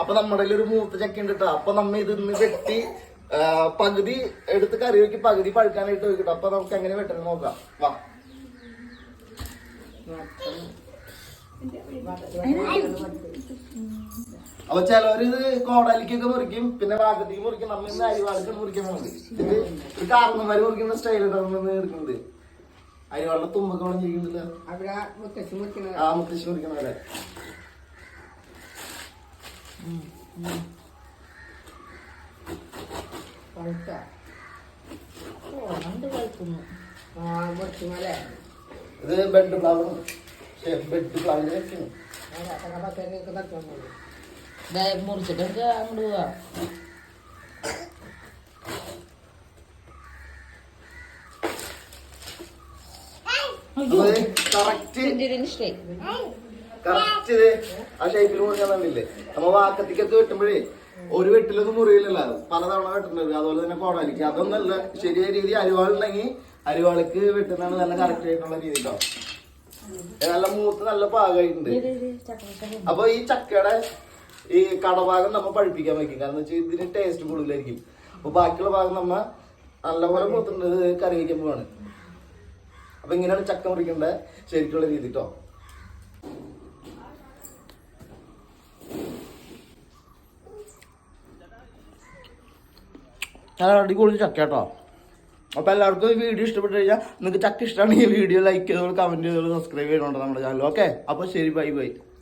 അപ്പൊ നമ്മുടെ ഒരു മൂത്ത ചക്ക ഉണ്ട് കേട്ടോ അപ്പൊ നമ്മ ഇത് ഇന്ന് വെട്ടി പകുതി എടുത്ത് കറി വെക്കി പകുതി പഴുക്കാനായിട്ട് വെക്കട്ടോ അപ്പൊ നമുക്ക് എങ്ങനെ വെട്ടണം നോക്കാം. വാ. അപ്പൊ ചിലവര് ഇത് കോടാലിക്കൊക്കെ മുറിക്കും പിന്നെ ഭാഗത്തേക്ക് മുറിക്കും നമ്മ ഇന്ന് അരിവാളിക്കൊക്കെ മുറിക്കാൻ പോകുന്നത് ഇത് കാരണന്മാര് മുറിക്കുന്ന സ്റ്റൈലാണ് എടുക്കുന്നത്. അരിവാളുടെ തുമ്പൊക്കെ മുറിക്കുന്നത് ആ മുത്തശ്ശി മുറിക്കുന്ന പോലെ. പഴുത്ത. ഓ രണ്ട് കളിക്കുന്നു ആ മുറിക്കുമല്ലേ ഇത് ബെഡ് ഫ്ലവർ ബെഡ് ഫ്ലവറിന്റെ വെക്കുന്നു. മുറിച്ചിട്ട് നമുക്ക് അങ്ങോട്ട് പോവാ. കറക്റ്റ് കറക്റ്റ് ആ ഷേപ്പിൽ മുറിക്കാന്നില്ലേ നമ്മ വാക്കത്തിക്കത്ത് വെട്ടുമ്പോഴേ ഒരു വെട്ടിലൊന്നും മുറിയില്ല പലതവണ വെട്ടുന്നത്. അതുപോലെ തന്നെ കോടാലിക്ക് അതൊന്നല്ല ശരിയായ രീതി അരിവാളുണ്ടെങ്കിൽ അരിവാൾക്ക് വെട്ടുന്നതാണ് നല്ല കറക്റ്റ് ആയിട്ടുള്ള രീതി കേട്ടോ നല്ല മൂത്ത് നല്ല പാകമായിട്ടുണ്ട്. അപ്പൊ ഈ ചക്കയുടെ ഈ കടഭാഗം നമ്മ പഴുപ്പിക്കാൻ വെക്കും. കാരണം വെച്ചാൽ ഇതിന് ടേസ്റ്റ് കൂടുതലായിരിക്കും. അപ്പൊ ബാക്കിയുള്ള ഭാഗം നമ്മ നല്ലപോലെ മൂത്തുന്നത് കറി വയ്ക്കാൻ പോവാണ്. അപ്പൊ ഇങ്ങനെയാണ് ചക്ക മുറിക്കേണ്ട ശരിക്കുള്ള രീതി കേട്ടോ നല്ല അടിപൊളി ചക്ക കേട്ടോ അപ്പൊ എല്ലാവർക്കും ഈ വീഡിയോ ഇഷ്ടപ്പെട്ടു കഴിഞ്ഞാൽ നിങ്ങൾക്ക് ചക്ക ഇഷ്ടമാണെങ്കിൽ വീഡിയോ ലൈക്ക് ചെയ്തോളൂ കമന്റ് ചെയ്തോളൂ സബ്സ്ക്രൈബ് ചെയ്യണോണ്ടോ നമ്മുടെ ചാനൽ ഓക്കെ അപ്പൊ ശരി ബൈ ബൈ